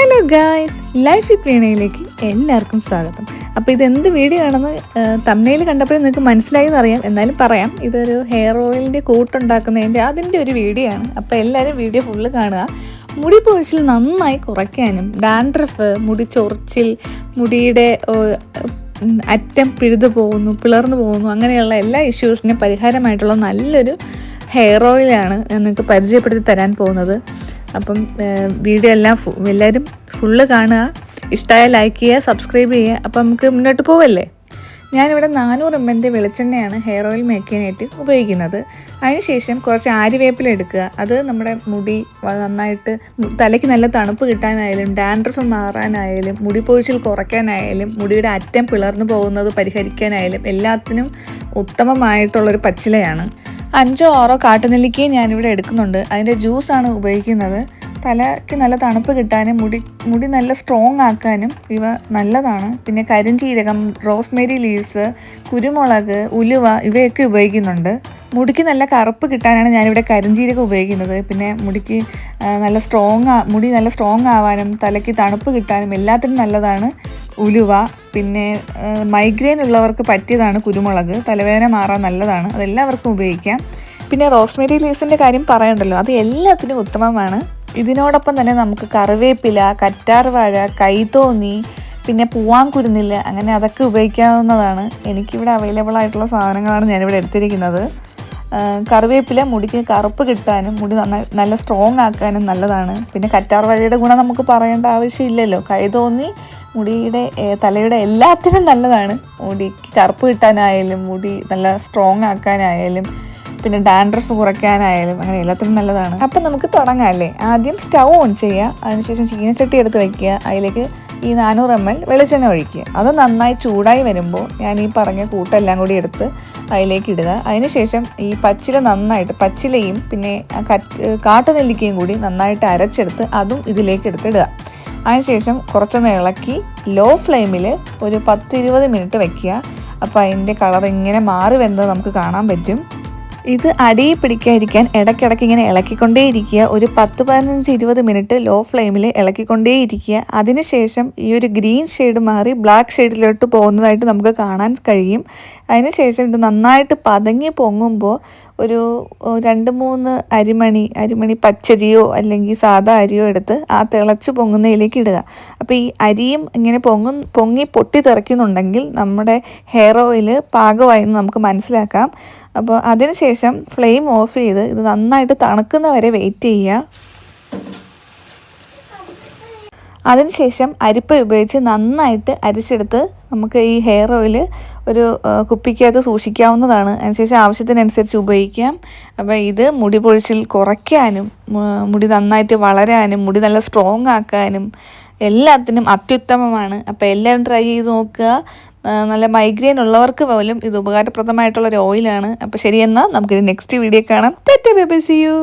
Hello guys life with വീണയിലേക്ക് എല്ലാവർക്കും സ്വാഗതം. അപ്പോൾ ഇത് എന്ത് വീഡിയോ ആണെന്ന് തമ്മയിൽ കണ്ടപ്പോഴേ നിങ്ങൾക്ക് മനസ്സിലായി എന്നറിയാം എന്നാലും പറയാം. ഇതൊരു ഹെയർ ഓയിലിന്റെ കൂട്ടുണ്ടാക്കുന്നതിന്റെ അതിന്റെ ഒരു വീഡിയോ ആണ്. അപ്പോൾ എല്ലാവരും വീഡിയോ ഫുള്ള് കാണുക. മുടി പൊഴിച്ചിൽ നന്നായി കുറയ്ക്കാനും ഡാൻഡ്രഫ് മുടി ചൊറിച്ചിൽ മുടിയുടെ അറ്റം പിഴുതു പോകുന്നു പിളർന്നു പോകുന്നു അങ്ങനെയുള്ള എല്ലാ ഇഷ്യൂസിനും പരിഹാരമായിട്ടുള്ള നല്ലൊരു ഹെയർ ഓയിലാണ് നിങ്ങൾക്ക് പരിചയപ്പെടുത്തി തരാൻ പോകുന്നത്. അപ്പം വീഡിയോ എല്ലാം എല്ലാവരും ഫുള്ള് കാണുക. ഇഷ്ടമായ ലൈക്ക് ചെയ്യുക സബ്സ്ക്രൈബ് ചെയ്യുക. അപ്പം നമുക്ക് മുന്നോട്ട് പോവല്ലേ? ഞാനിവിടെ നാനൂറ് എം എല്ലിന്റെ വെളിച്ചെണ്ണയാണ് ഹെയർ ഓയിൽ മേക്കാനായിട്ട് ഉപയോഗിക്കുന്നത്. അതിനുശേഷം കുറച്ച് ആര്യവേപ്പില എടുക്കുക. അത് നമ്മുടെ മുടി നന്നായിട്ട് തലയ്ക്ക് നല്ല തണുപ്പ് കിട്ടാനായാലും ഡാൻഡ്രഫ് മാറാനായാലും മുടി പൊഴിച്ചിൽ കുറയ്ക്കാനായാലും മുടിയുടെ അറ്റം പിളർന്നു പോകുന്നത് പരിഹരിക്കാനായാലും എല്ലാത്തിനും ഉത്തമമായിട്ടുള്ളൊരു പച്ചിലയാണ്. അഞ്ചോ ആറോ കാട്ടുനെല്ലിക്കയും ഞാനിവിടെ എടുക്കുന്നുണ്ട്. അതിന്റെ ജ്യൂസാണ് ഉപയോഗിക്കുന്നത്. തലയ്ക്ക് നല്ല തണുപ്പ് കിട്ടാനും മുടി മുടി നല്ല സ്ട്രോങ് ആക്കാനും ഇവ നല്ലതാണ്. പിന്നെ കരിഞ്ചീരകം റോസ്മേരി ലീവ്സ് കുരുമുളക് ഉലുവ ഇവയൊക്കെ ഉപയോഗിക്കുന്നുണ്ട്. മുടിക്ക് നല്ല കറുപ്പ് കിട്ടാനാണ് ഞാനിവിടെ കരിഞ്ചീരകം ഉപയോഗിക്കുന്നത്. പിന്നെ മുടിക്ക് നല്ല സ്ട്രോങ് മുടി നല്ല സ്ട്രോങ് ആവാനും തലയ്ക്ക് തണുപ്പ് കിട്ടാനും എല്ലാത്തിനും നല്ലതാണ് ഉലുവ. പിന്നെ മൈഗ്രെയിൻ ഉള്ളവർക്ക് പറ്റിയതാണ് കുരുമുളക്. തലവേദന മാറാൻ നല്ലതാണ്. അതെല്ലാവർക്കും ഉപയോഗിക്കാം. പിന്നെ റോസ്മേരി ലീസിന്റെ കാര്യം പറയണ്ടല്ലോ. അത് എല്ലാത്തിനും ഉത്തമമാണ്. ഇതിനോടൊപ്പം തന്നെ നമുക്ക് കറിവേപ്പില കറ്റാർവാഴ കൈതോന്നി പിന്നെ പൂവാൻ കുരുന്നില്ല അങ്ങനെ അതൊക്കെ ഉപയോഗിക്കാവുന്നതാണ്. എനിക്കിവിടെ അവൈലബിൾ ആയിട്ടുള്ള സാധനങ്ങളാണ് ഞാനിവിടെ എടുത്തിരിക്കുന്നത്. കറിവേപ്പില മുടിക്ക് കറുപ്പ് കിട്ടാനും മുടി നന്നായി നല്ല സ്ട്രോങ് ആക്കാനും നല്ലതാണ്. പിന്നെ കറ്റാർവാഴയുടെ ഗുണം നമുക്ക് പറയേണ്ട ആവശ്യമില്ലല്ലോ. കൈ തോന്നി മുടിയുടെ തലയുടെ എല്ലാത്തിനും നല്ലതാണ്. മുടിക്ക് കറുപ്പ് കിട്ടാനായാലും മുടി നല്ല സ്ട്രോങ് ആക്കാനായാലും പിന്നെ ഡാൻഡ്രഫ് കുറയ്ക്കാനായാലും അങ്ങനെ എല്ലാത്തിനും നല്ലതാണ്. അപ്പം നമുക്ക് തുടങ്ങാം അല്ലേ? ആദ്യം സ്റ്റൗ ഓൺ ചെയ്യുക. അതിനുശേഷം ചീനച്ചട്ടി എടുത്ത് വയ്ക്കുക അതിലേക്ക് ഈ നാനൂറ് എം എൽ വെളിച്ചെണ്ണ ഒഴിക്കുക. അത് നന്നായി ചൂടായി വരുമ്പോൾ ഞാൻ ഈ പറഞ്ഞ കൂട്ടെല്ലാം കൂടി എടുത്ത് അതിലേക്ക് ഇടുക. അതിനുശേഷം ഈ പച്ചില നന്നായിട്ട് പച്ചിലയും പിന്നെ കാട്ടുനെല്ലിക്കയും കൂടി നന്നായിട്ട് അരച്ചെടുത്ത് അതും ഇതിലേക്ക് എടുത്തിടുക. അതിനുശേഷം കുറച്ചൊന്ന് ഇളക്കി ലോ ഫ്ലെയിമിൽ ഒരു പത്തിരുപത് മിനിറ്റ് വയ്ക്കുക അപ്പോൾ അതിന്റെ കളർ ഇങ്ങനെ മാറി വരുന്നത് നമുക്ക് കാണാൻ പറ്റും. ഇത് അടിയിൽ പിടിക്കാതിരിക്കാൻ ഇടയ്ക്കിടയ്ക്ക് ഇങ്ങനെ ഇളക്കിക്കൊണ്ടേയിരിക്കുക. ഒരു പത്ത് പതിനഞ്ച് ഇരുപത് മിനിറ്റ് ലോ ഫ്ലെയിമിൽ ഇളക്കിക്കൊണ്ടേയിരിക്കുക. അതിനുശേഷം ഈ ഒരു ഗ്രീൻ ഷെയ്ഡ് മാറി ബ്ലാക്ക് ഷെയ്ഡിലോട്ട് പോകുന്നതായിട്ട് നമുക്ക് കാണാൻ കഴിയും. അതിനുശേഷം ഇത് നന്നായിട്ട് പതങ്ങി പൊങ്ങുമ്പോൾ ഒരു രണ്ട് മൂന്ന് അരിമണി അരിമണി പച്ചരിയോ അല്ലെങ്കിൽ സാധാ അരിയോ എടുത്ത് ആ തിളച്ച് പൊങ്ങുന്നതിലേക്ക് ഇടുക. അപ്പോൾ ഈ അരിയും ഇങ്ങനെ പൊങ്ങും പൊങ്ങി പൊട്ടി തെറിക്കുന്നുണ്ടെങ്കിൽ നമ്മുടെ ഹെയർ ഓയിൽ പാകമായി നമുക്ക് മനസ്സിലാക്കാം. അപ്പോൾ അതിനുശേഷം ഫ്ലെയിം ഓഫ് ചെയ്ത് ഇത് നന്നായിട്ട് തണുക്കുന്ന വരെ വെയിറ്റ് ചെയ്യുക അതിനുശേഷം അരിപ്പ ഉപയോഗിച്ച് നന്നായിട്ട് അരിച്ചെടുത്ത് നമുക്ക് ഈ ഹെയർ ഓയിൽ ഒരു കുപ്പിക്കകത്ത് സൂക്ഷിക്കാവുന്നതാണ്. അതിനുശേഷം ആവശ്യത്തിനനുസരിച്ച് ഉപയോഗിക്കാം. അപ്പോൾ ഇത് മുടി പൊഴിച്ചിൽ കുറയ്ക്കാനും മുടി നന്നായിട്ട് വളരാനും മുടി നല്ല സ്ട്രോങ് ആക്കാനും എല്ലാത്തിനും അത്യുത്തമമാണ്. അപ്പോൾ എല്ലാവരും ട്രൈ ചെയ്ത് നോക്കുക. നല്ല മൈഗ്രെയിൻ ഉള്ളവർക്ക് പോലും ഇത് ഉപകാരപ്രദമായിട്ടുള്ള ഒരു ഓയിലാണ് അപ്പോൾ ശരിയെന്നാൽ നമുക്കിത് നെക്സ്റ്റ് വീഡിയോ കാണാം. തെറ്റ് ബേബി സി യു